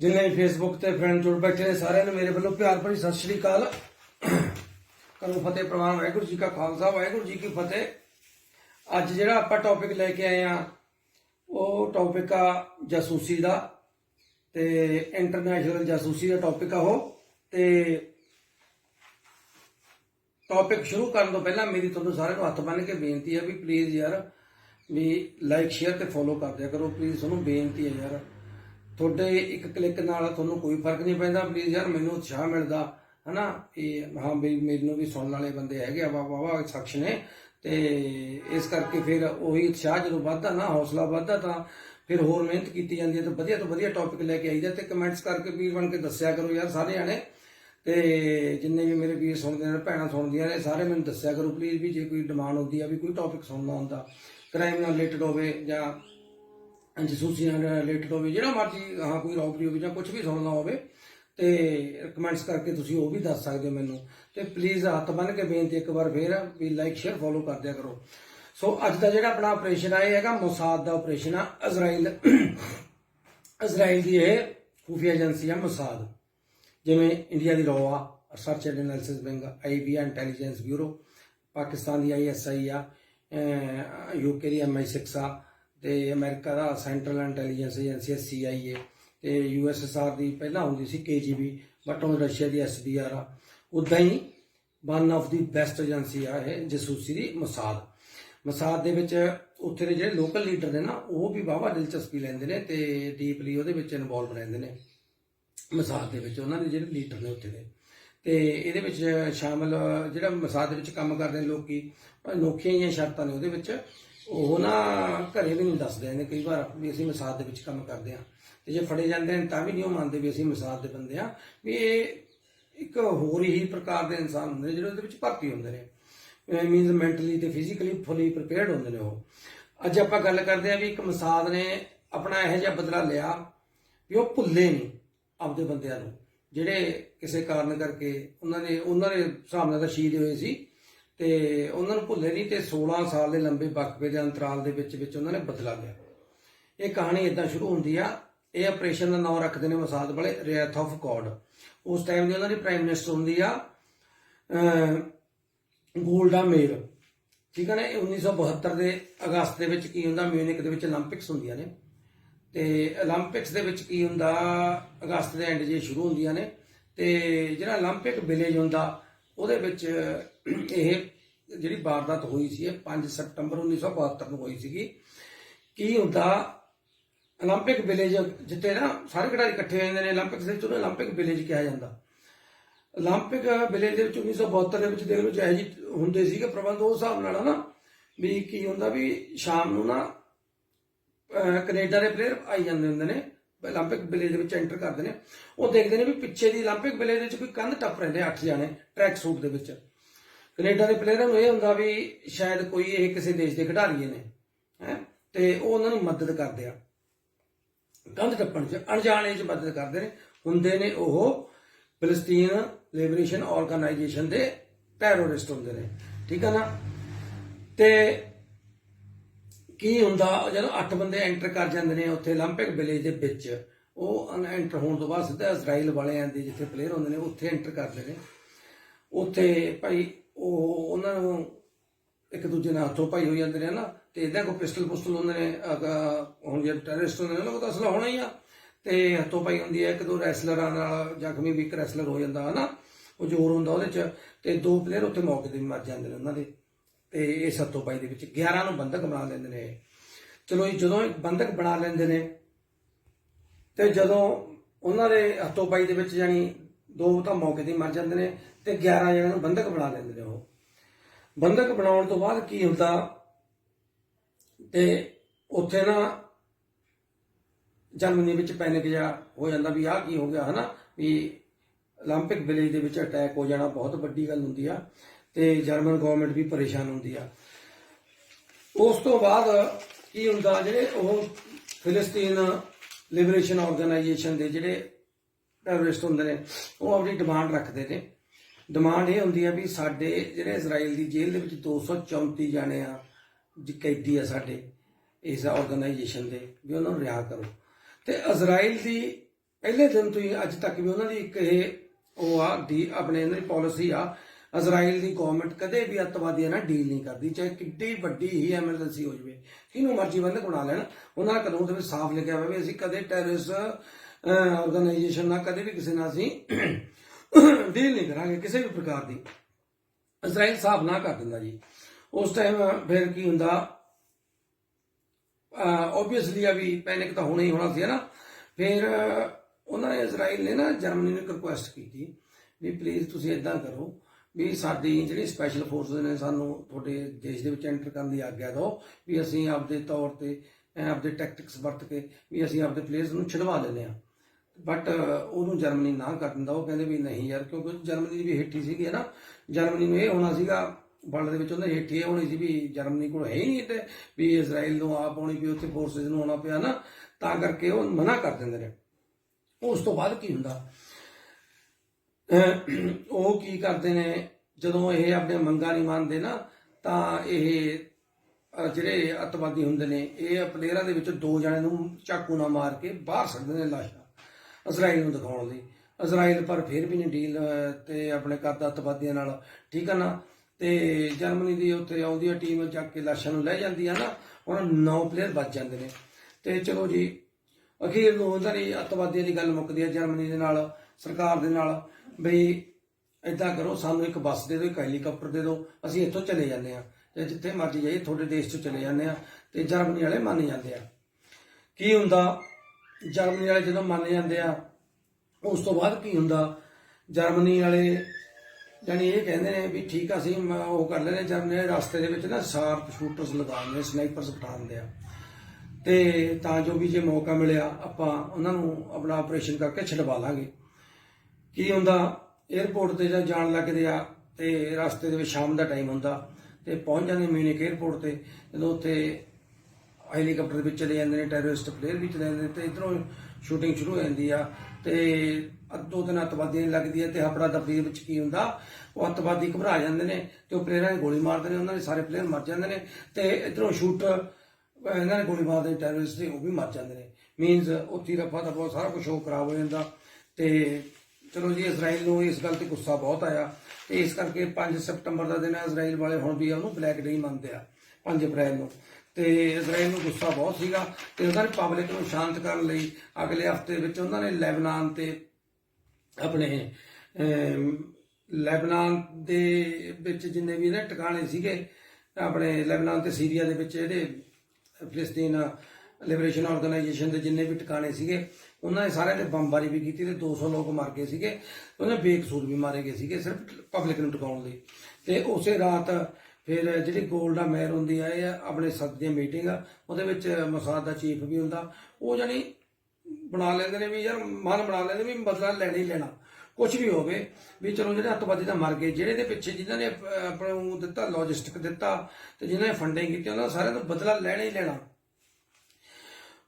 ਜਿੰਨੇ ਵੀ ਫੇਸਬੁੱਕ ਤੇ ਫਰੈਂਡ ਜੁੜ ਬੈਠੇ ਨੇ ਸਾਰਿਆਂ ਨੂੰ ਮੇਰੇ ਵੱਲੋਂ ਪਿਆਰ ਭਰੀ ਸਤਿ ਸ਼੍ਰੀ ਅਕਾਲ। ਕਰੋ ਫਤਿਹ ਪ੍ਰਵਾਨ, ਵਾਹਿਗੁਰੂ ਜੀ ਕਾ ਖਾਲਸਾ, ਵਾਹਿਗੁਰੂ ਜੀ ਕੀ ਫਤਿਹ। ਅੱਜ ਜਿਹੜਾ ਆਪਾਂ ਟੌਪਿਕ ਲੈ ਕੇ ਆਏ ਆ ਉਹ ਟੌਪਿਕ ਆ ਜਾਸੂਸੀ ਦਾ ਤੇ ਇੰਟਰਨੈਸ਼ਨਲ ਜਾਸੂਸੀ ਦਾ ਟੌਪਿਕ ਆ ਉਹ। ਤੇ ਟੌਪਿਕ ਸ਼ੁਰੂ ਕਰਨ ਤੋਂ ਪਹਿਲਾਂ ਮੇਰੀ ਤੁਹਾਨੂੰ ਸਾਰਿਆਂ ਨੂੰ ਹੱਥ ਬੰਨ੍ਹ ਕੇ ਬੇਨਤੀ ਆ ਵੀ ਪਲੀਜ਼ ਯਾਰ ਵੀ ਲਾਈਕ ਸ਼ੇਅਰ ਤੇ ਫੋਲੋ ਕਰ ਦਿਆ ਕਰੋ। ਪਲੀਜ਼ ਤੁਹਾਨੂੰ ਬੇਨਤੀ ਹੈ ਯਾਰ ਤੁਹਾਡੇ ਇੱਕ ਕਲਿੱਕ ਨਾਲ ਤੁਹਾਨੂੰ ਕੋਈ ਫ਼ਰਕ ਨਹੀਂ ਪੈਂਦਾ ਪਲੀਜ਼ ਯਾਰ ਮੈਨੂੰ ਉਤਸ਼ਾਹ ਮਿਲਦਾ, ਹਨਾ? ਇਹ ਹਾਂ, ਵੀ ਮੈਨੂੰ ਵੀ ਸੁਣਨ ਵਾਲੇ ਬੰਦੇ ਹੈਗੇ ਆ, ਵਾਹ ਵਾਹ ਵਾ ਸ਼ਖਸ ਨੇ। ਤੇ ਇਸ ਕਰਕੇ ਫਿਰ ਉਹੀ ਉਤਸ਼ਾਹ ਜਦੋਂ ਵੱਧਦਾ ਨਾ, ਹੌਸਲਾ ਵੱਧਦਾ ਤਾਂ ਫਿਰ ਹੋਰ ਮਿਹਨਤ ਕੀਤੀ ਜਾਂਦੀ ਹੈ ਤੇ ਵਧੀਆ ਤੋਂ ਵਧੀਆ ਟੌਪਿਕ ਲੈ ਕੇ ਆਈਦਾ ਤੇ ਕਮੈਂਟਸ ਕਰਕੇ ਵੀਰ ਬਣ ਕੇ ਦੱਸਿਆ ਕਰੋ ਯਾਰ ਸਾਰੇ ਜਾਣੇ ਤੇ ਜਿੰਨੇ ਵੀ ਮੇਰੇ ਵੀਰ ਸੁਣਦੇ ਨੇ, ਭੈਣਾਂ ਸੁਣਦੀਆਂ ਨੇ, ਸਾਰੇ ਮੈਨੂੰ ਦੱਸਿਆ ਕਰੋ ਪਲੀਜ਼ ਵੀ ਜੇ ਕੋਈ ਡਿਮਾਂਡ ਹੁੰਦੀ ਆ, ਵੀ ਕੋਈ ਟੌਪਿਕ ਸੁਣਨਾ ਹੁੰਦਾ ਕ੍ਰਾਈਮ ਨਾਲ ਰਿਲੇਟਡ ਹੋਵੇ ਜਾਂ ਜਸੂਸੀ ਨਾਲ ਰਿਲੇਟਡ ਹੋਵੇ, ਜਿਹੜਾ ਮਰਜ਼ੀ, ਹਾਂ, ਕੋਈ ਰੌਬਰੀ ਹੋਵੇ ਜਾਂ ਕੁਝ ਵੀ ਸੁਣਨਾ ਹੋਵੇ, ਤੇ ਕਮੈਂਟਸ ਕਰਕੇ ਤੁਸੀਂ ਉਹ ਵੀ ਦੱਸ ਸਕਦੇ ਹੋ ਮੈਨੂੰ। ਤੇ ਪਲੀਜ਼ ਹੱਥ ਬੰਨ ਕੇ ਬੇਨਤੀ ਇੱਕ ਵਾਰ ਫੇਰ ਵੀ ਲਾਈਕ ਸ਼ੇਅਰ ਫੋਲੋ ਕਰ ਦਿਆ ਕਰੋ। ਸੋ ਅੱਜ ਦਾ ਜਿਹੜਾ ਆਪਣਾ ਆਪਰੇਸ਼ਨ ਆ, ਇਹ ਹੈਗਾ ਮੋਸਾਦ ਦਾ ਆਪਰੇਸ਼ਨ ਆ ਇਜ਼ਰਾਈਲ ਇਜ਼ਰਾਈਲ ਦੀ ਇਹ ਖੂਫੀਆ ਏਜੰਸੀ ਆ ਮੋਸਾਦ ਜਿਵੇਂ ਇੰਡੀਆ ਦੀ ਰੋ ਆ research and analysis wing IB intelligence bureau Pakistan the ISI ਆ ਯੂਕੇ ਦੀ ਐਮਆਈ6 ਆ ਤੇ ਅਮਰੀਕਾ ਦਾ ਸੈਂਟਰਲ ਇੰਟੈਲੀਜੈਂਸ ਏਜੰਸੀ ਹੈ ਸੀਆਈਏ ਤੇ ਯੂਐਸਐਸਆਰ ਦੀ ਪਹਿਲਾਂ ਹੁੰਦੀ ਸੀ ਕੇਜੀਬੀ ਬਟ ਹੁਣ ਰਸ਼ੀਆ ਦੀ ਐਸਡੀਆਰ ਆ। ਉਦਾਂ ਹੀ one of the best agency ਆ ਇਹ, ਜਸੂਸੀ ਦੀ ਮਸਾਦ। ਮਸਾਦ ਦੇ ਵਿੱਚ ਉੱਥੇ ਦੇ ਜਿਹੜੇ ਲੋਕਲ ਲੀਡਰ ਨੇ ਨਾ, ਉਹ ਵੀ ਵਾਹਵਾ ਦਿਲਚਸਪੀ ਲੈਂਦੇ ਨੇ ਤੇ ਡੀਪਲੀ ਉਹਦੇ ਵਿੱਚ ਇਨਵੋਲਵ ਰਹਿੰਦੇ ਨੇ। ਮਸਾਦ ਦੇ ਵਿੱਚ ਉਹਨਾਂ ਦੇ ਜਿਹੜੇ ਲੀਡਰ ਨੇ ਉੱਥੇ ਦੇ। ਤੇ ਇਹਦੇ ਵਿੱਚ ਸ਼ਾਮਲ, ਜਿਹੜਾ ਮਸਾਦ ਦੇ ਵਿੱਚ ਕੰਮ ਕਰਦੇ ਨੇ ਲੋਕੀ ਅਨੋਖੀਆਂ ਜਿਹੀਆਂ ਸ਼ਰਤਾਂ ਨੇ ਉਹਦੇ ਵਿੱਚ ਉਹ ਨਾ ਘਰੇ ਵੀ ਨਹੀਂ ਦੱਸਦੇ ਨੇ ਕਈ ਵਾਰ ਵੀ ਅਸੀਂ ਮਸਾਦ ਦੇ ਵਿੱਚ ਕੰਮ ਕਰਦੇ ਆ ਤੇ ਜੇ ਫੜੇ ਜਾਂਦੇ ਨੇ ਤਾਂ ਵੀ ਨਹੀਂ ਉਹ ਮੰਨਦੇ ਵੀ ਅਸੀਂ ਮਸਾਦ ਦੇ ਬੰਦੇ ਆ ਵੀ ਇਹ ਇੱਕ ਹੋਰ ਹੀ ਪ੍ਰਕਾਰ ਦੇ ਇਨਸਾਨ ਹੁੰਦੇ ਨੇ ਜਿਹੜੇ ਉਹਦੇ ਵਿੱਚ ਭਰਤੀ ਹੁੰਦੇ ਨੇ। ਮੀਨਸ ਮੈਂਟਲੀ ਤੇ ਫਿਜ਼ੀਕਲੀ ਫੁੱਲੀ ਪ੍ਰਿਪੇਅਰਡ ਹੁੰਦੇ ਨੇ ਉਹ। ਅੱਜ ਆਪਾਂ ਗੱਲ ਕਰਦੇ ਆ ਵੀ ਇੱਕ ਮਸਾਦ ਨੇ ਆਪਣਾ ਇਹੋ ਜਿਹਾ ਬਦਲਾ ਲਿਆ ਵੀ ਉਹ ਭੁੱਲੇ ਨਹੀਂ ਆਪਦੇ ਬੰਦਿਆਂ ਨੂੰ। ਜਿਹੜੇ ਕਿਸੇ ਕਾਰਨ ਕਰਕੇ ਉਹਨਾਂ ਨੇ ਉਹਨਾਂ ਦੇ ਹਿਸਾਬ ਨਾਲ ਤਾਂ ਸ਼ਹੀਦ ਹੋਏ ਸੀ। ਤੇ ਉਹਨਾਂ ਨੂੰ ਭੁੱਲੇ ਨਹੀਂ ਤੇ 16 ਸਾਲ ਦੇ ਲੰਬੇ ਵਕਫੇ ਦੇ ਅੰਤਰਾਲ ਦੇ ਵਿੱਚ ਵਿੱਚ ਉਹਨਾਂ ਨੇ ਬਦਲਾ ਲਿਆ। ਇਹ ਕਹਾਣੀ ਇਦਾਂ ਸ਼ੁਰੂ ਹੁੰਦੀ ਆ। ਇਹ ਆਪਰੇਸ਼ਨ ਦਾ ਨਾਮ ਰੱਖਦੇ ਨੇ ਮਸਾਦ ਵਾਲੇ ਰੈਥ ਆਫ ਗੋਡ ਉਸ ਟਾਈਮ ਦੀ ਉਹਨਾਂ ਦੀ ਪ੍ਰਾਈਮ ਮਿਨਿਸਟਰ ਹੁੰਦੀ ਆ ਗੋਲਡਾ ਮੇਰ। ਠੀਕ ਹੈ ਨਾ? 1972 ਦੇ ਅਗਸਤ ਦੇ ਵਿੱਚ ਕੀ ਹੁੰਦਾ? ਮਿਊਨਿਕ ਦੇ ਵਿੱਚ 올림픽ਸ ਹੁੰਦੀਆਂ ਨੇ। ਤੇ 올림픽ਸ ਦੇ ਵਿੱਚ ਕੀ ਹੁੰਦਾ? ਅਗਸਤ ਦੇ ਐਂਡ ਜੇ ਸ਼ੁਰੂ ਹੁੰਦੀਆਂ ਨੇ। ਤੇ ਜਿਹੜਾ 올림픽 ਵਿਲੇਜ ਹੁੰਦਾ, ਉਹਦੇ ਵਿੱਚ ਇਹ ਜਿਹੜੀ ਵਾਰਦਾਤ ਹੋਈ ਸੀ, ਇਹ 5 ਸਤੰਬਰ 1972 ਨੂੰ ਹੋਈ ਸੀਗੀ। ਕੀ ਹੁੰਦਾ 올림픽 ਵਿਲੇਜ ਜਿੱਤੇ ਨਾ ਸਾਰੇ ਖਿਡਾਰੀ ਇਕੱਠੇ ਹੋ ਜਾਂਦੇ ਨੇ 올림픽 ਦੇ ਵਿੱਚ 올림픽 ਵਿਲੇਜ ਕਿਹਾ ਜਾਂਦਾ। 올림픽 ਵਿਲੇਜ ਦੇ ਵਿੱਚ 1972 ਦੇ ਵਿੱਚ ਦੇਖ ਲਓ ਚਾਹੇ ਜੀ ਹੁੰਦੇ ਸੀਗੇ ਪ੍ਰਬੰਧ ਉਸ ਹਿਸਾਬ ਨਾਲ ਨਾ ਵੀ ਕੀ ਹੁੰਦਾ ਵੀ ਸ਼ਾਮ ਨੂੰ ਨਾ ਕੈਨੇਡਾ ਦੇ ਪਲੇਅਰ ਆਈ ਜਾਂਦੇ ਹੁੰਦੇ ਨੇ 올림픽 ਵਿਲੇਜ ਦੇ ਵਿੱਚ ਐਂਟਰ ਕਰਦੇ ਨੇ। ਉਹ ਦੇਖਦੇ ਨੇ ਵੀ ਪਿੱਛੇ ਦੀ 올림픽 ਵਿਲੇਜ ਦੇ ਵਿੱਚ ਕੋਈ ਕੰਧ ਟੱਪ ਰਹੇ ਨੇ 8 ਜਾਣੇ ਟਰੈਕ ਸੂਟ ਦੇ ਵਿੱਚ। ਕੈਨੇਡਾ ਦੇ ਪਲੇਅਰਾਂ ਨੂੰ ਇਹ ਹੁੰਦਾ ਵੀ ਸ਼ਾਇਦ ਕੋਈ ਇਹ ਕਿਸੇ ਦੇਸ਼ ਦੇ ਖਿਡਾਰੀ ਨੇ ਹੈ ਤੇ ਉਹ ਉਹਨਾਂ ਨੂੰ ਮਦਦ ਕਰਦੇ ਆ ਕੰਧ ਟੱਪਣ 'ਚ ਅਣਜਾਣੇ 'ਚ ਮਦਦ ਕਰਦੇ ਨੇ ਹੁੰਦੇ ਨੇ ਉਹ ਫਲਸਤੀਨ ਲਿਬਰੇਸ਼ਨ ਆਰਗੇਨਾਈਜੇਸ਼ਨ ਦੇ ਟੈਰਰਿਸਟ ਹੁੰਦੇ ਨੇ ਠੀਕ ਆ ਨਾ ਤੇ ਕੀ ਹੁੰਦਾ ਜਦੋਂ 8 ਬੰਦੇ ਐਂਟਰ ਕਰ ਜਾਂਦੇ ਨੇ ਉੱਥੇ 올림픽 ਵਿਲੇਜ ਦੇ ਵਿੱਚ ਉਹ ਐਂਟਰ ਹੋਣ ਤੋਂ ਬਾਅਦ ਸਿੱਧਾ ਇਜ਼ਰਾਈਲ ਵਾਲਿਆਂ ਦੇ ਜਿੱਥੇ ਪਲੇਅਰ ਹੁੰਦੇ ਨੇ ਉੱਥੇ ਐਂਟਰ ਕਰਦੇ ਨੇ ਉੱਥੇ ਭਾਈ ਉਹ ਉਹਨਾਂ ਨੂੰ ਇੱਕ ਦੂਜੇ ਨਾਲ ਹੱਥੋਂ ਪਾਈ ਹੋ ਜਾਂਦੇ ਨੇ ਨਾ ਤੇ ਇਦਾਂ ਕੋ ਪਿਸਟਲ ਪੁਸਤਲ ਹੁੰਦੇ ਨੇ ਹੁਣ ਜੇ ਟੈਰਰਿਸਟ ਹੁੰਦੇ ਨੇ, ਉਹਨਾਂ ਕੋਲ ਤਾਂ ਅਸਲਾ ਹੋਣਾ ਹੀ ਆ। ਤੇ ਹੱਥੋਂ ਪਾਈ ਹੁੰਦੀ ਹੈ, ਇੱਕ ਦੋ ਰੈਸਲਰਾਂ ਨਾਲ ਜ਼ਖਮੀ ਵੀ ਇੱਕ ਰੈਸਲਰ ਹੋ ਜਾਂਦਾ ਹਨਾ, ਉਹ ਜ਼ੋਰ ਹੁੰਦਾ ਉਹਦੇ ਚ, ਤੇ ਦੋ ਪਲੇਅਰ ਉੱਥੇ ਮੌਕੇ ਤੇ ਮਰ ਜਾਂਦੇ ਨੇ ਉਹਨਾਂ ਦੇ। ਤੇ ਇਸ ਹੱਥੋਂ ਪਾਈ ਦੇ ਵਿੱਚ 11 ਨੂੰ ਬੰਦਕ ਬਣਾ ਲੈਂਦੇ ਨੇ। ਚਲੋ ਜੀ, ਜਦੋਂ ਇਹ ਬੰਦਕ ਬਣਾ ਲੈਂਦੇ ਨੇ, ਤੇ ਜਦੋਂ ਉਹਨਾਂ ਦੇ ਹੱਥੋਂ ਪਾਈ ਦੇ ਵਿੱਚ ਜਾਨੀ ਦੋ ਤਾਂ ਮੌਕੇ ਤੇ ਮਰ ਜਾਂਦੇ ਨੇ ਤੇ 11 ਜਣਿਆਂ ਨੂੰ ਬੰਦਕ ਬਣਾ ਲੈਂਦੇ ਨੇ ਉਹ ਬੰਦਕ ਬਣਾਉਣ ਤੋਂ ਬਾਅਦ ਕੀ ਹੁੰਦਾ ਤੇ ਉੱਥੇ ਨਾ ਜਰਮਨੀ ਵਿੱਚ ਪੈਨਿਕ ਜਿਹਾ ਹੋ ਜਾਂਦਾ ਵੀ ਆਹ ਕੀ ਹੋ ਗਿਆ ਹਨਾ ਵੀ 올림픽 ਵਿਲੇਜ ਦੇ ਵਿੱਚ ਅਟੈਕ ਹੋ ਜਾਣਾ ਬਹੁਤ ਵੱਡੀ ਗੱਲ ਹੁੰਦੀ ਆ ਤੇ ਜਰਮਨ ਗਵਰਨਮੈਂਟ ਵੀ ਪਰੇਸ਼ਾਨ ਹੁੰਦੀ ਆ ਉਸ ਤੋਂ ਬਾਅਦ ਕੀ ਹੁੰਦਾ ਜਿਹੜੇ ਉਹ ਫਿਲਿਸਤੀਨ ਲਿਬਰੇਸ਼ਨ ਆਰਗੇਨਾਈਜੇਸ਼ਨ ਦੇ ਜਿਹੜੇ ਟੈਰਰਿਸਟ ਹੁੰਦੇ ਨੇ ਉਹ ਆਪਣੀ ਡਿਮਾਂਡ ਰੱਖਦੇ ਨੇ ਡਿਮਾਂਡ ਇਹ ਹੁੰਦੀ ਆ ਵੀ ਸਾਡੇ ਜਿਹੜੇ ਇਜ਼ਰਾਈਲ ਦੀ ਜੇਲ੍ਹ ਦੇ ਵਿੱਚ 234 ਜਾਣੇ ਆ, ਜੀ ਕੈਦੀ ਆ ਸਾਡੇ, ਇਸ ਆਰਗੇਨਾਈਜੇਸ਼ਨ ਦੇ, ਵੀ ਉਹਨਾਂ ਨੂੰ ਰਿਹਾ ਕਰੋ। ਤੇ ਇਜ਼ਰਾਈਲ ਦੀ ਪਹਿਲੇ ਦਿਨ ਤੋਂ ਹੀ ਅੱਜ ਤੱਕ ਵੀ ਉਹਨਾਂ ਦੀ ਇੱਕ ਇਹ ਉਹ ਆ, ਦੀ ਆਪਣੇ ਇਹਨਾਂ ਦੀ ਪਾਲਿਸੀ ਆ ਇਜ਼ਰਾਈਲ ਦੀ ਗਵਰਨਮੈਂਟ ਕਦੇ ਵੀ ਅੱਤਵਾਦੀਆਂ ਨਾਲ ਡੀਲ ਨਹੀਂ ਕਰਦੀ, ਚਾਹੇ ਕਿੱਡੀ ਵੱਡੀ ਹੀ ਐਮਰਜੈਂਸੀ ਹੋ ਜਾਵੇ, ਕਿਹਨੂੰ ਮਰਜ਼ੀ ਬੰਦੇ ਬਣਾ ਲੈਣ, ਉਹਨਾਂ ਦਾ ਕਾਨੂੰਨ ਦੇ ਵਿੱਚ ਸਾਫ਼ ਲਿਖਿਆ ਹੋਇਆ ਵੀ ਅਸੀਂ ਕਦੇ ਟੈਰਰਿਸਟ ਆਰਗੇਨਾਈਜੇਸ਼ਨ ਨਾਲ ਕਦੇ ਵੀ ਕਿਸੇ ਨਾਲ ਅਸੀਂ ਡੀਲ ਨਹੀਂ ਕਰਾਂਗੇ ਕਿਸੇ ਵੀ ਪ੍ਰਕਾਰ ਦੀ। ਇਜ਼ਰਾਈਲ ਸਾਫ਼ ਨਾ ਕਰ ਦਿੰਦਾ ਜੀ। ਉਸ ਟਾਈਮ ਫਿਰ ਕੀ ਹੁੰਦਾ ਆਬਵੀਅਸਲੀ ਆ ਵੀ ਪੈਨਿਕ ਤਾਂ ਹੋਣਾ ਹੀ ਹੋਣਾ ਸੀ ਨਾ? ਫਿਰ ਉਹਨਾਂ ਨੇ ਇਜ਼ਰਾਈਲ ਨੇ ਨਾ ਜਰਮਨੀ ਨੂੰ ਰਿਕੁਐਸਟ ਕੀਤੀ ਵੀ ਪਲੀਜ਼ ਤੁਸੀਂ ਇਦਾਂ ਕਰੋ ਵੀ ਸਾਡੀ ਜਿਹੜੀ ਸਪੈਸ਼ਲ ਫੋਰਸਸ ਨੇ ਸਾਨੂੰ ਤੁਹਾਡੇ ਦੇਸ਼ ਦੇ ਵਿੱਚ ਐਂਟਰ ਕਰਨ ਦੀ ਆਗਿਆ ਦਿਓ ਵੀ ਅਸੀਂ ਆਪਦੇ ਤੌਰ ਤੇ, ਆਪਦੇ ਟੈਕਟਿਕਸ ਵਰਤ ਕੇ ਵੀ ਅਸੀਂ ਆਪਦੇ ਪਲੇਅਰਸ ਨੂੰ ਛਡਵਾ ਲੈਂਦੇ ਆ ਬਟ ਉਹਨੂੰ ਜਰਮਨੀ ਨਾ ਕਰ ਦਿੰਦਾ, ਉਹ ਕਹਿੰਦੇ ਵੀ ਨਹੀਂ ਯਾਰ, ਕਿਉਂਕਿ ਜਰਮਨੀ ਦੀ ਵੀ ਹੇਠੀ ਸੀਗੀ ਨਾ? ਜਰਮਨੀ ਨੂੰ ਇਹ ਹੋਣਾ ਸੀਗਾ ਵਰਲਡ ਦੇ ਵਿੱਚ ਉਹਨੇ ਹੇਠੀ ਇਹ ਹੋਣੀ ਸੀ ਵੀ ਜਰਮਨੀ ਕੋਲ ਹੈ ਹੀ ਨਹੀਂ ਤੇ ਵੀ ਇਜ਼ਰਾਈਲ ਨੂੰ ਆਪ ਪਾਉਣੀ ਵੀ ਉੱਥੇ ਫੋਰਸਸ ਨੂੰ ਆਉਣਾ ਪਿਆ ਨਾ, ਤਾਂ ਕਰਕੇ ਉਹ ਮਨਾ ਕਰ ਦਿੰਦੇ ਨੇ। ਉਸ ਤੋਂ ਬਾਅਦ ਕੀ ਹੁੰਦਾ? ਉਹ ਕੀ ਕਰਦੇ ਨੇ, ਜਦੋਂ ਇਹ ਆਪਣੇ ਮੰਗਾਂ ਨਹੀਂ ਮੰਨਦੇ ਨਾ, ਤਾਂ ਇਹ ਜਿਹੜੇ ਅਤਵਾਦੀ ਹੁੰਦੇ ਨੇ, ਇਹ ਪਲੇਅਰਾਂ ਦੇ ਵਿੱਚ ਦੋ ਜਣੇ ਨੂੰ ਚਾਕੂ ਨਾਲ ਮਾਰ ਕੇ ਬਾਹਰ ਸੱਟਦੇ ਨੇ ਲਾਸ਼ਾਂ। ਇਜ਼ਰਾਈਲ ਨੂੰ ਦਿਖਾਉਣ ਲਈ। ਇਜ਼ਰਾਈਲ ਪਰ ਫਿਰ ਵੀ ਨਹੀਂ ਡੀਲ ਤੇ ਆਪਣੇ ਕਰਦਾ ਅਤਵਾਦੀਆਂ ਨਾਲ। ਠੀਕ ਆ ਨਾ? ਤੇ ਜਰਮਨੀ ਦੀ ਉੱਥੇ ਆਉਂਦੀ ਆ ਟੀਮ ਚੱਕ ਕੇ ਲਾਸ਼ਾਂ ਨੂੰ ਲੈ ਜਾਂਦੀ ਆ ਨਾ, ਉਹਨਾਂ ਨੌ ਪਲੇਅਰ ਬਚ ਜਾਂਦੇ ਨੇ। ਤੇ ਚਲੋ ਜੀ, ਅਖੀਰ ਨੂੰ ਉਹਨਾਂ ਦੀ ਅਤਵਾਦੀਆਂ ਦੀ ਗੱਲ ਮੁੱਕਦੀ ਹੈ ਜਰਮਨੀ ਦੇ ਨਾਲ, ਸਰਕਾਰ ਦੇ ਨਾਲ, ਬਈ ਏਦਾਂ ਕਰੋ, ਸਾਨੂੰ ਇੱਕ ਬੱਸ ਦੇ ਦਿਓ, ਇੱਕ ਹੈਲੀਕਾਪਟਰ ਦੇ ਦਿਓ, ਅਸੀਂ ਇੱਥੋਂ ਚਲੇ ਜਾਂਦੇ ਆ। ਤੇ ਜਿੱਥੇ ਮਰਜ਼ੀ ਜਾਈਏ, ਤੁਹਾਡੇ ਦੇਸ਼ ਤੋਂ ਚਲੇ ਜਾਂਦੇ ਆ, ਤੇ ਜਰਮਨੀ ਵਾਲੇ ਮੰਨ ਜਾਂਦੇ ਆ। ਕੀ ਹੁੰਦਾ? ਜਰਮਨੀ ਵਾਲੇ ਜਦੋਂ ਮੰਨ ਜਾਂਦੇ ਆ, ਉਸ ਤੋਂ ਬਾਅਦ ਕੀ ਹੁੰਦਾ? ਜਰਮਨੀ ਵਾਲੇ ਯਾਨੀ ਇਹ ਕਹਿੰਦੇ ਨੇ ਵੀ ਠੀਕ ਆ ਸੀ ਉਹ ਕਰ ਲੈਣੇ ਜਰਮਨੀ ਵਾਲੇ ਰਸਤੇ ਦੇ ਵਿੱਚ ਨਾ ਸ਼ਾਰਪ ਸ਼ੂਟਰਸ ਲਗਾਉਂਦੇ ਸਨਾਈਪਰਸ ਬਿਠਾਉਂਦੇ ਆ। ਤੇ ਤਾਂ ਜੋ ਵੀ ਜੇ ਮੌਕਾ ਮਿਲਿਆ, ਆਪਾਂ ਉਹਨਾਂ ਨੂੰ ਆਪਣਾ ਆਪਰੇਸ਼ਨ ਕਰਕੇ ਛਡਵਾ ਲਾਂਗੇ। ਕੀ ਹੁੰਦਾ? 에어ਪੋਰਟ ਤੇ ਜਾਂ ਜਾਣ ਲੱਗਦੇ ਆ, ਤੇ ਰਸਤੇ ਦੇ ਵਿੱਚ ਸ਼ਾਮ ਦਾ ਟਾਈਮ ਹੁੰਦਾ, ਤੇ ਪਹੁੰਚ ਜਾਂਦੇ ਮਿਊਨਿਕ 에어ਪੋਰਟ ਤੇ, ਜਦੋਂ ਉੱਥੇ ਹੈਲੀਕਾਪਟਰ ਵਿੱਚ ਚਲੇ ਜਾਂਦੇ ਨੇ ਟੈਰਰਿਸਟ ਪਲੇਅਰ ਵੀ ਚਲੇ ਜਾਂਦੇ ਨੇ ਤੇ ਇਧਰੋਂ ਸ਼ੂਟਿੰਗ ਸ਼ੁਰੂ ਹੋ ਜਾਂਦੀ ਆ ਤੇ ਅੱਧੋ ਦਿਨ ਅੱਤਵਾਦੀਆਂ ਦੀ ਲੱਗਦੀ ਹੈ ਤੇ ਹਫੜਾ ਦਫੜੀ ਦੇ ਵਿੱਚ ਕੀ ਹੁੰਦਾ? ਉਹ ਅੱਤਵਾਦੀ ਘਬਰਾ ਜਾਂਦੇ ਨੇ ਤੇ ਉਹ ਪਲੇਅਰਾਂ ਨੇ ਗੋਲੀ ਮਾਰਦੇ ਨੇ, ਉਹਨਾਂ ਦੇ ਸਾਰੇ ਪਲੇਅਰ ਮਰ ਜਾਂਦੇ ਨੇ ਤੇ ਇਧਰੋਂ ਸ਼ੂਟਰ ਇਹਨਾਂ ਨੇ ਗੋਲੀ ਮਾਰਦੇ ਟੈਰਰਿਸਟ ਦੇ, ਉਹ ਵੀ ਮਰ ਜਾਂਦੇ ਨੇ। ਮੀਨਸ ਉੱਥੇ ਰਫਾ ਦਾ ਬਹੁਤ ਸਾਰਾ ਕੁਝ ਉਹ ਖਰਾਬ ਹੋ ਜਾਂਦਾ ਤੇ ਚਲੋ ਜੀ ਇਜ਼ਰਾਈਲ ਨੂੰ ਇਸ ਗੱਲ ਤੇ ਗੁੱਸਾ ਬਹੁਤ ਆਇਆ ਤੇ ਇਸ ਕਰਕੇ 5 ਸਤੰਬਰ ਦਾ ਦਿਨ ਹੈ ਇਜ਼ਰਾਈਲ ਵਾਲੇ ਹੁਣ ਵੀ ਉਹਨੂੰ ਬਲੈਕ ਡੇ ਮੰਨਦੇ ਆ 5 ਅਪ੍ਰੈਲ ਨੂੰ। ਤੇ ਇਜ਼ਰਾਈਲ ਨੂੰ ਗੁੱਸਾ ਬਹੁਤ ਸੀਗਾ ਤੇ ਉਹਨਾਂ ਨੇ ਪਬਲਿਕ ਨੂੰ ਸ਼ਾਂਤ ਕਰਨ ਲਈ ਅਗਲੇ ਹਫ਼ਤੇ ਵਿੱਚ ਉਹਨਾਂ ਨੇ ਲੈਬਨਾਨ ਤੇ ਆਪਣੇ ਲੈਬਨਾਨ ਦੇ ਵਿੱਚ ਜਿੰਨੇ ਵੀ ਨੇ ਟਿਕਾਣੇ ਸੀਗੇ, ਆਪਣੇ ਲੈਬਨਾਨ ਤੇ ਸੀਰੀਆ ਦੇ ਵਿੱਚ ਜਿਹੜੇ ਫਿਲਿਸਤੀਨ ਲਿਬਰੇਸ਼ਨ ਆਰਗੇਨਾਈਜੇਸ਼ਨ ਦੇ ਜਿੰਨੇ ਵੀ ਟਿਕਾਣੇ ਸੀਗੇ, ਉਹਨਾਂ ਨੇ ਸਾਰਿਆਂ ਤੇ ਬੰਬਾਰੀ ਵੀ ਕੀਤੀ ਤੇ 200 ਲੋਕ ਮਰ ਗਏ ਸੀਗੇ। ਉਹਨਾਂ ਬੇਕਸੂਰ ਵੀ ਮਾਰੇ ਗਏ ਸੀਗੇ ਸਿਰਫ ਪਬਲਿਕ ਨੂੰ ਟਿਕਾਉਣ ਲਈ। ਤੇ ਉਸੇ ਰਾਤ ਫਿਰ ਜਿਹੜੀ ਗੋਲਡਾ ਮੈਰ ਹੁੰਦੀ ਆ, ਇਹ ਆਪਣੇ ਸੱਦ ਦੀ ਮੀਟਿੰਗ ਆ, ਉਹਦੇ ਵਿੱਚ ਮਸਾਦ ਦਾ ਚੀਫ ਵੀ ਹੁੰਦਾ। ਉਹ ਜਾਨੀ ਬਣਾ ਲੈਂਦੇ ਨੇ ਵੀ ਯਾਰ, ਮਨ ਬਣਾ ਲੈਂਦੇ ਵੀ ਬਦਲਾ ਲੈਣਾ ਹੀ ਲੈਣਾ। ਕੁਝ ਵੀ ਹੋਵੇ, ਵੀ ਚਲੋ ਜਿਹੜੇ ਅੱਤਵਾਦੀ ਤਾਂ ਮਰ ਗਏ, ਜਿਹੜੇ ਦੇ ਪਿੱਛੇ ਜਿਨ੍ਹਾਂ ਨੇ ਆਪ- ਆਪਣੇ ਦਿੱਤਾ ਲੌਜਿਸਟਿਕ ਦਿੱਤਾ, ਤੇ ਜਿਨ੍ਹਾਂ ਨੇ ਫੰਡਿੰਗ ਕੀਤੀ, ਉਹਨਾਂ ਸਾਰਿਆਂ ਤੋਂ ਬਦਲਾ ਲੈਣਾ ਹੀ ਲੈਣਾ।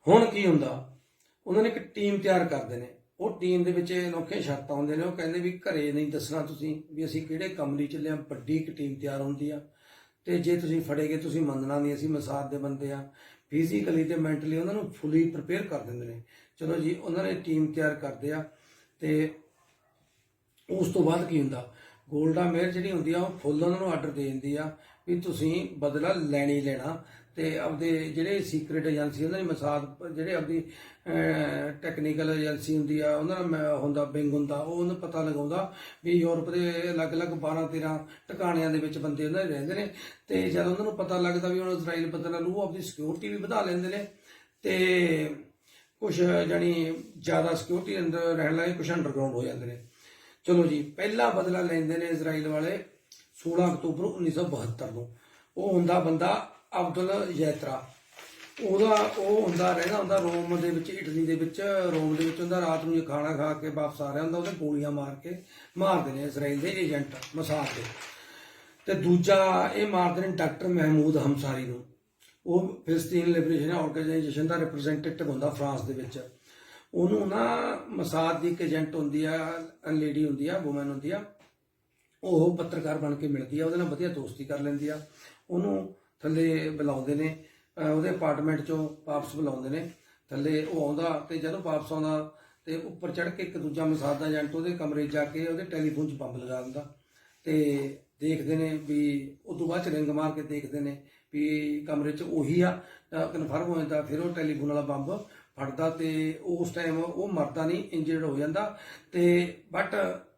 ਹੁਣ ਕੀ ਹੁੰਦਾ? ਉਹਨਾਂ ਨੇ ਇੱਕ ਟੀਮ ਤਿਆਰ ਕਰਦੇ ਨੇ ਉਹ ਟੀਮ ਦੇ ਵਿੱਚ ਅਨੋਖੇ ਸ਼ਰਤਾਂ ਹੁੰਦੇ ਨੇ, ਉਹ ਕਹਿੰਦੇ ਵੀ ਘਰੇ ਨਹੀਂ ਦੱਸਣਾ ਤੁਸੀਂ, ਵੀ ਅਸੀਂ ਕਿਹੜੇ ਕੰਮ ਲਈ ਚੱਲੇ ਆ, ਵੱਡੀ ਇੱਕ ਟੀਮ ਤਿਆਰ ਹੁੰਦੀ ਆ। ਤੇ ਜੇ ਤੁਸੀਂ ਫੜੇਗੇ, ਤੁਸੀਂ ਮੰਨਣਾ ਨਹੀਂ, ਅਸੀਂ ਮਸਾਦ ਦੇ ਬੰਦੇ ਆ। ਫਿਜ਼ੀਕਲੀ ਤੇ ਮੈਂਟਲੀ ਉਹਨਾਂ ਨੂੰ ਫੁੱਲੀ ਪ੍ਰਪੇਅਰ ਕਰ ਦਿੰਦੇ ਨੇ। ਚਲੋ ਜੀ, ਉਹਨਾਂ ਨੇ ਟੀਮ ਤਿਆਰ ਕਰਦੇ ਆ ਤੇ ਉਸ ਤੋਂ ਬਾਅਦ ਕੀ ਹੁੰਦਾ? ਗੋਲਡਾ ਮੇਅਰ ਜਿਹੜੀ ਹੁੰਦੀ ਆ, ਉਹ ਫੁੱਲ ਉਹਨਾਂ ਨੂੰ ਆਰਡਰ ਦੇ ਦਿੰਦੀ ਆ ਵੀ ਤੁਸੀਂ ਬਦਲਾ ਲੈਣੀ ਲੈਣਾ। ਤੇ ਆਪਦੇ ਜਿਹੜੇ ਸੀਕ੍ਰੀਟ ਏਜੰਸੀ ਉਹਨਾਂ ਦੀ ਮਸਾਦ, ਜਿਹੜੇ ਆਪਦੀ ਟੈਕਨੀਕਲ ਏਜੰਸੀ ਹੁੰਦੀ ਆ, ਉਹਨਾਂ ਦਾ ਮ- ਹੁੰਦਾ, ਬਿੰਗ ਹੁੰਦਾ, ਉਹ ਉਹਨੂੰ ਪਤਾ ਲਗਾਉਂਦਾ ਵੀ ਯੂਰਪ ਦੇ ਅਲੱਗ-ਅਲੱਗ 12 13 ਟਿਕਾਣਿਆਂ ਦੇ ਵਿੱਚ ਬੰਦੇ ਉਹਨਾਂ ਦੇ ਰਹਿੰਦੇ ਨੇ। ਤੇ ਜਦ ਉਹਨਾਂ ਨੂੰ ਪਤਾ ਲੱਗਦਾ ਵੀ ਹੁਣ ਇਜ਼ਰਾਈਲ ਬਦਲਾ ਲੂ ਆਪਦੀ ਸਿਕਿਉਰਿਟੀ ਵੀ ਵਧਾ ਲੈਂਦੇ ਨੇ। ਤੇ ਕੁਝ ਜਾਨੀ ਜ਼ਿਆਦਾ ਸਿਕਿਉਰਿਟੀ ਅੰਦਰ ਰਹਿਣ ਲੱਗੇ ਕੁਝ ਅੰਡਰਗਰਾਉਂਡ ਹੋ ਜਾਂਦੇ ਨੇ। ਚਲੋ ਜੀ, ਪਹਿਲਾ ਬਦਲਾ ਲੈਂਦੇ ਨੇ ਇਜ਼ਰਾਈਲ ਵਾਲੇ 16 ਅਕਤੂਬਰ 1972 ਨੂੰ। ਉਹ ਹੁੰਦਾ ਬੰਦਾ ਅਬਦੁਲ ਯੈਤਰਾ। ਉਹਦਾ ਉਹ ਹੁੰਦਾ ਰਹਿੰਦਾ ਹੁੰਦਾ ਰੋਮ ਦੇ ਵਿੱਚ, ਇਟਲੀ ਦੇ ਵਿੱਚ, ਰੋਮ ਦੇ ਵਿੱਚ ਹੁੰਦਾ, ਰਾਤ ਨੂੰ ਖਾਣਾ ਖਾ ਕੇ ਵਾਪਸ ਆ ਰਿਹਾ ਹੁੰਦਾ, ਉਹਦੇ ਗੋਲੀਆਂ ਮਾਰ ਕੇ ਮਾਰਦੇ ਨੇ ਇਜ਼ਰਾਈਲ ਦੇ ਏਜੰਟ ਮਸਾਦ ਦੇ। ਤੇ ਦੂਜਾ ਇਹ ਮਾਰਦੇ ਨੇ ਡਾਕਟਰ ਮਹਿਮੂਦ ਹਮਸਾਰੀ ਨੂੰ। ਉਹ ਫਿਲਸਤੀਨ ਲਿਬਰੇਸ਼ਨ ਆਰਗੇਨਾਈਜੇਸ਼ਨ ਦਾ ਰਿਪਰੈਜ਼ੈਂਟੇਟਿਵ ਹੁੰਦਾ ਫਰਾਂਸ ਦੇ ਵਿੱਚ। ਉਹਨੂੰ ਨਾ ਮਸਾਦ ਦੀ ਇੱਕ ਏਜੰਟ ਹੁੰਦੀ ਆ ਲੇਡੀ ਹੁੰਦੀ ਆ ਔਮਨ ਹੁੰਦੀ ਆ, ਉਹ ਪੱਤਰਕਾਰ ਬਣ ਕੇ ਮਿਲਦੀ ਆ, ਉਹਦੇ ਨਾਲ ਵਧੀਆ ਦੋਸਤੀ ਕਰ ਲੈਂਦੀ ਆ। ਉਹਨੂੰ ਥੱਲੇ ਬੁਲਾਉਂਦੇ ਨੇ ਉਹਦੇ ਅਪਾਰਟਮੈਂਟ ਚੋਂ ਵਾਪਸ ਬੁਲਾਉਂਦੇ ਨੇ। ਥੱਲੇ ਉਹ ਆਉਂਦਾ ਤੇ ਜਦੋਂ ਵਾਪਸ ਆਉਂਦਾ ਤੇ ਉੱਪਰ ਚੜ ਕੇ ਇੱਕ ਦੂਜਾ ਮਸਾਦ ਦਾ ਏਜੰਟ ਉਹਦੇ ਕਮਰੇ ਜਾ ਕੇ ਉਹਦੇ ਟੈਲੀਫੋਨ 'ਚ ਬੰਬ ਲਗਾ ਦਿੰਦਾ। ਤੇ ਦੇਖਦੇ ਨੇ ਵੀ ਉਸ ਤੋਂ ਬਾਅਦ ਚ ਰਿੰਗ ਮਾਰ ਕੇ ਦੇਖਦੇ ਨੇ ਵੀ ਕਮਰੇ 'ਚ ਉਹੀ ਆ ਕਨਫਰਮ ਹੋ ਜਾਂਦਾ, ਫਿਰ ਉਹ ਟੈਲੀਫੋਨ ਵਾਲਾ ਬੰਬ ਫੜਦਾ ਤੇ ਉਸ ਟਾਈਮ ਉਹ ਮਰਦਾ ਨਹੀਂ ਇੰਜਰਡ ਹੋ ਜਾਂਦਾ ਤੇ ਬਟ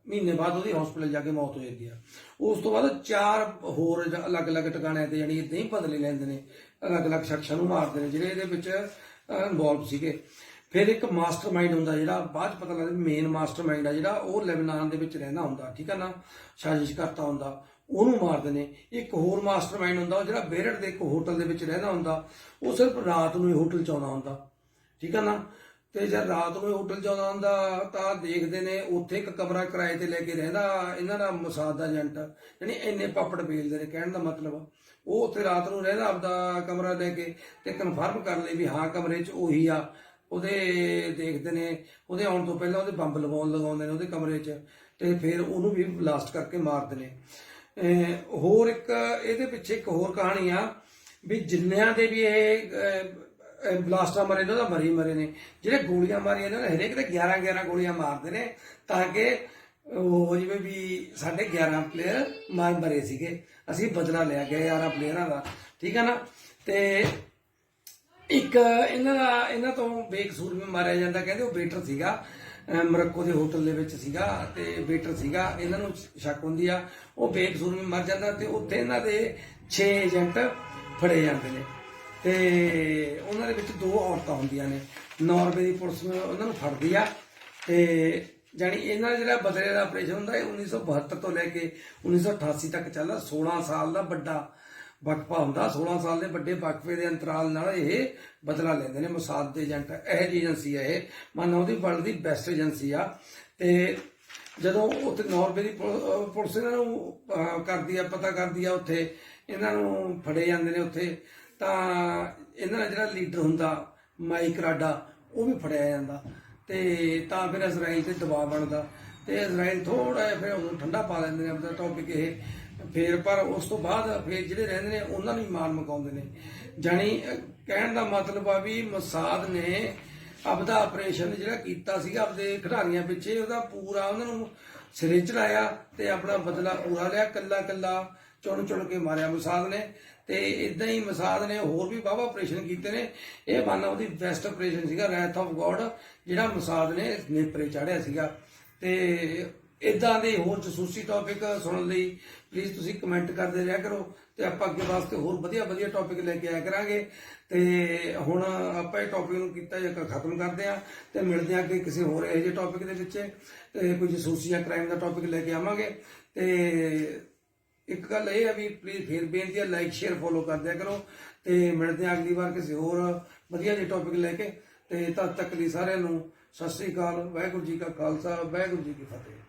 ਮਹੀਨੇ ਬਾਅਦ ਉਹਦੀ ਹਸਪੀਟਲ ਜਾ ਕੇ ਮੌਤ ਹੋ ਜਾਂਦੀ ਆ। ਉਸ ਤੋਂ ਬਾਅਦ ਚਾਰ ਹੋਰ ਅਲੱਗ-ਅਲੱਗ ਟਿਕਾਣਿਆਂ ਤੇ ਜਾਨੀ ਇਦਾਂ ਹੀ ਬਦਲੇ ਲੈਂਦੇ ਨੇ, ਅਲੱਗ-ਅਲੱਗ ਸ਼ਖਸਾਂ ਨੂੰ ਮਾਰਦੇ ਨੇ, ਜਿਹੜੇ ਇਹਦੇ ਵਿੱਚ ਇਨਵੋਲਵ ਸੀਗੇ। ਫਿਰ ਇੱਕ ਮਾਸਟਰਮਾਈਂਡ ਹੁੰਦਾ ਜਿਹੜਾ, ਬਾਅਦ 'ਚ ਪਤਾ ਲੱਗਦਾ ਮੇਨ ਮਾਸਟਰਮਾਈਂਡ ਆ ਜਿਹੜਾ, ਉਹ ਲੈਬਨਾਨ ਦੇ ਵਿੱਚ ਰਹਿੰਦਾ ਹੁੰਦਾ, ਠੀਕ ਆ ਨਾ? ਸਾਜ਼ਿਸ਼ ਕਰਤਾ ਹੁੰਦਾ, ਉਹਨੂੰ ਮਾਰਦੇ ਨੇ। ਇੱਕ ਹੋਰ ਮਾਸਟਰਮਾਈਂਡ ਹੁੰਦਾ, ਉਹ ਜਿਹੜਾ ਬੇਰੜ ਦੇ ਇੱਕ ਹੋਟਲ ਦੇ ਵਿੱਚ ਰਹਿੰਦਾ ਹੁੰਦਾ, ਉਹ ਸਿਰਫ ਰਾਤ ਨੂੰ ਹੀ ਹੋਟਲ 'ਚ ਆਉਂਦਾ ਹੁੰਦਾ, ਠੀਕ ਆ ਨਾ? ਤੇ ਜਦ ਰਾਤ ਨੂੰ ਹੋਟਲ 'ਚ ਆਉਂਦਾ ਹੁੰਦਾ, ਤਾਂ ਦੇਖਦੇ ਨੇ ਉੱਥੇ ਇੱਕ ਕਮਰਾ ਕਿਰਾਏ ਤੇ ਲੈ ਕੇ ਰਹਿੰਦਾ ਇਹਨਾਂ ਦਾ ਮਸਾਦ ਏਜੰਟ, ਯਾਨੀ ਇੰਨੇ ਪਾਪੜ ਵੇਚਦੇ ਨੇ, ਕਹਿਣ ਦਾ ਮਤਲਬ ਉਹ ਉੱਥੇ ਰਾਤ ਨੂੰ ਰਹਿੰਦਾ ਆਪਦਾ ਕਮਰਾ ਲੈ ਕੇ ਤੇ ਕਨਫਰਮ ਕਰ ਲਈ ਵੀ ਹਾਂ, ਕਮਰੇ 'ਚ ਉਹੀ ਆ। ਉਹਦੇ ਦੇਖਦੇ ਨੇ, ਉਹਦੇ ਆਉਣ ਤੋਂ ਪਹਿਲਾਂ ਉਹਦੇ ਬੰਬ ਲਗਾਉਣ ਲਗਾਉਂਦੇ ਨੇ ਉਹਦੇ ਕਮਰੇ 'ਚ ਤੇ ਫਿਰ ਉਹਨੂੰ ਵੀ ਬਲਾਸਟ ਕਰਕੇ ਮਾਰਦੇ ਨੇ। ਹੋਰ ਇੱਕ, ਇਹਦੇ ਪਿੱਛੇ ਇੱਕ ਹੋਰ ਕਹਾਣੀ ਆ ਵੀ ਜਿੰਨਿਆਂ ਦੇ ਵੀ ਇਹ ਅਹ, ਬਲਾਸਟਾਂ ਮਾਰੇ ਨੇ ਉਹਦਾ ਮਰੀ ਮਰੇ ਨੇ। ਜਿਹੜੇ ਗੋਲੀਆਂ ਮਾਰੀਆਂ ਇਹਨਾਂ ਨੇ ਹਰੇਕ ਦੇ 11 11 ਗੋਲੀਆਂ ਮਾਰਦੇ ਨੇ ਤਾਂ ਕਿ ਉਹ ਜਿਵੇਂ ਵੀ ਸਾਡੇ 11 ਪਲੇਅਰ ਮਾਰ ਮਰੇ ਸੀਗੇ। ਅਸੀਂ ਬਦਲਾ ਲਿਆ ਗਿਆ 11 ਪਲੇਅਰਾਂ ਦਾ। ਠੀਕ ਹੈ ਨਾ? ਤੇ ਇੱਕ ਇਹਨਾਂ ਦਾ ਇਹਨਾਂ ਤੋਂ ਬੇਕਸੂਰ ਵੀ ਮਾਰਿਆ ਜਾਂਦਾ ਕਹਿੰਦੇ ਉਹ ਵੇਟਰ ਸੀਗਾ ਅਹ ਮਰੱਕੋ ਦੇ ਹੋਟਲ ਦੇ ਵਿੱਚ ਸੀਗਾ ਤੇ ਵੇਟਰ ਸੀਗਾ ਇਹਨਾਂ ਨੂੰ ਸ਼ੱਕ ਹੁੰਦੀ ਆ ਉਹ ਬੇਕਸੂਰ ਵੀ ਮਰ ਜਾਂਦਾ ਤੇ ਉੱਥੇ ਇਹਨਾਂ ਦੇ 6 ਏਜੰਟ ਫੜੇ ਜਾਂਦੇ ਨੇ। ਤੇ ਉਹਨਾਂ ਦੇ ਵਿੱਚ ਦੋ ਔਰਤਾਂ ਹੁੰਦੀਆਂ ਨੇ। ਨਾਰਵੇ ਦੀ ਪੁਲਿਸ ਨੂੰ ਉਹਨਾਂ ਨੂੰ ਫੜਦੀ ਆ। ਤੇ ਜਾਨੀ ਇਹਨਾਂ ਦਾ ਜਿਹੜਾ ਬਦਲੇ ਦਾ ਆਪਰੇਸ਼ਨ ਹੁੰਦਾ ਇਹ 1972 ਤੋਂ ਲੈ ਕੇ 1988 ਤੱਕ ਚੱਲਦਾ। 16 ਸਾਲ ਦਾ ਵੱਡਾ ਵਕਫਾ ਹੁੰਦਾ। 16 ਸਾਲ ਦੇ ਵੱਡੇ ਵਕਫੇ ਦੇ ਅੰਤਰਾਲ ਨਾਲ ਇਹ ਬਦਲਾ ਲੈਂਦੇ ਨੇ। ਮਸਾਦ ਦੇ ਏਜੰਟ, ਇਹ ਜੀ ਏਜੰਸੀ ਹੈ ਇਹ। ਮੰਨ ਉਹਦੀ ਵਰਲਡ ਦੀ ਬੈਸਟ ਏਜੰਸੀ ਆ। ਤੇ ਜਦੋਂ ਉੱਥੇ ਨਾਰਵੇ ਦੀ ਪੁਲਿਸ ਇਹਨਾਂ ਨੂੰ ਕਰਦੀ ਆ, ਪਤਾ ਕਰਦੀ ਆ ਉੱਥੇ। ਇਹਨਾਂ ਨੂੰ ਫੜੇ ਜਾਂਦੇ ਨੇ ਉੱਥੇ। ਤਾਂ ਇਹਨਾਂ ਦਾ ਜਿਹੜਾ ਲੀਡਰ ਹੁੰਦਾ, ਮਾਈਕ ਰਾਡਾ, ਉਹ ਵੀ ਫੜਿਆ ਜਾਂਦਾ। ਤੇ ਤਾਂ ਫਿਰ ਇਜ਼ਰਾਈਲ ਤੇ ਦਬਾਅ ਬਣਦਾ। ਤੇ ਇਜ਼ਰਾਈਲ ਥੋੜਾ ਜਿਹਾ ਫਿਰ ਉਹਨੂੰ ਠੰਡਾ ਪਾ ਲੈਂਦੇ ਨੇ ਆਪਣਾ ਟੌਪਿਕ ਇਹ। ਫਿਰ ਪਰ ਉਸ ਤੋਂ ਬਾਅਦ ਫਿਰ ਜਿਹੜੇ ਰਹਿੰਦੇ ਨੇ, ਉਹਨਾਂ ਨੂੰ ਮਾਰ ਮਕਾਉਂਦੇ ਨੇ। ਜਾਣੀ ਕਹਿਣ ਦਾ ਮਤਲਬ ਆ ਵੀ ਮਸਾਦ ਨੇ ਆਪਦਾ ਆਪਰੇਸ਼ਨ ਜਿਹੜਾ ਕੀਤਾ ਸੀਗਾ, ਆਪਦੇ ਖਿਡਾਰੀਆਂ ਪਿੱਛੇ, ਉਹਦਾ ਪੂਰਾ ਉਹਨਾਂ ਨੂੰ ਸਿਰੇ ਚੜਾਇਆ ਤੇ ਆਪਣਾ ਬਦਲਾ ਪੂਰਾ ਲਿਆ ਕੱਲਾ ਕੱਲਾ ਚੁਣ ਚੁਣ ਕੇ ਮਾਰਿਆ ਮਸਾਦ ਨੇ। ਤੇ ਇਦਾਂ ਹੀ ਮਸਾਦ ਨੇ ਹੋਰ ਵੀ ਵਾਹਵਾ ਆਪਰੇਸ਼ਨ ਕੀਤੇ ਨੇ। ਇਹ one of the best operation ਸੀਗਾ ਰੈਥ ਆਫ ਗੋਡ ਜਿਹੜਾ ਮਸਾਦ ਨੇ ਨੇਪਰੇ ਚਾੜਿਆ ਸੀਗਾ। ਤੇ ਇਦਾਂ ਦੇ ਹੋਰ ਜਸੂਸੀ ਟੌਪਿਕ ਸੁਣਨ ਲਈ ਪਲੀਜ਼ ਤੁਸੀਂ ਕਮੈਂਟ ਕਰਦੇ ਰਿਹਾ ਕਰੋ ਤੇ ਆਪਾਂ ਅੱਗੇ ਵਾਸਤੇ ਹੋਰ ਵਧੀਆ ਵਧੀਆ ਟੌਪਿਕ ਲੈ ਕੇ ਆਇਆ ਕਰਾਂਗੇ। ਤੇ ਹੁਣ ਆਪਾਂ ਇਹ ਟੌਪਿਕ ਨੂੰ ਕੀਤਾ ਜਾਂ ਖਤਮ ਕਰਦੇ ਆ ਤੇ ਮਿਲਦੇ ਆ ਅੱਗੇ ਕਿਸੇ ਹੋਰ ਇਹੋ ਜਿਹੇ ਟੌਪਿਕ ਦੇ ਵਿੱਚ। ਤੇ ਕੋਈ ਜਸੂਸੀ ਜਾਂ ਕ੍ਰਾਈਮ ਦਾ ਟੌਪਿਕ ਲੈ ਕੇ ਆਵਾਂਗੇ। ਤੇ ਇੱਕ ਗੱਲ ਇਹ ਹੈ ਵੀ ਪਲੀਜ਼ ਫੇਰ ਬੇਨਤੀ ਹੈ ਲਾਈਕ ਸ਼ੇਅਰ ਫੋਲੋ ਕਰਦਿਆ ਕਰੋ ਤੇ ਮਿਲਦੇ ਆ ਅਗਲੀ ਵਾਰ ਕਿਸੇ ਹੋਰ ਵਧੀਆ ਜਿਹੇ ਟੌਪਿਕ ਲੈ ਕੇ। ਤੇ ਤਦ ਤੱਕ ਲਈ ਸਾਰਿਆਂ ਨੂੰ ਸਤਿ ਸ੍ਰੀ ਅਕਾਲ, ਵਾਹਿਗੁਰੂ ਜੀ ਕਾ ਖਾਲਸਾ, ਵਾਹਿਗੁਰੂ ਜੀ ਕੀ ਫਤਿਹ।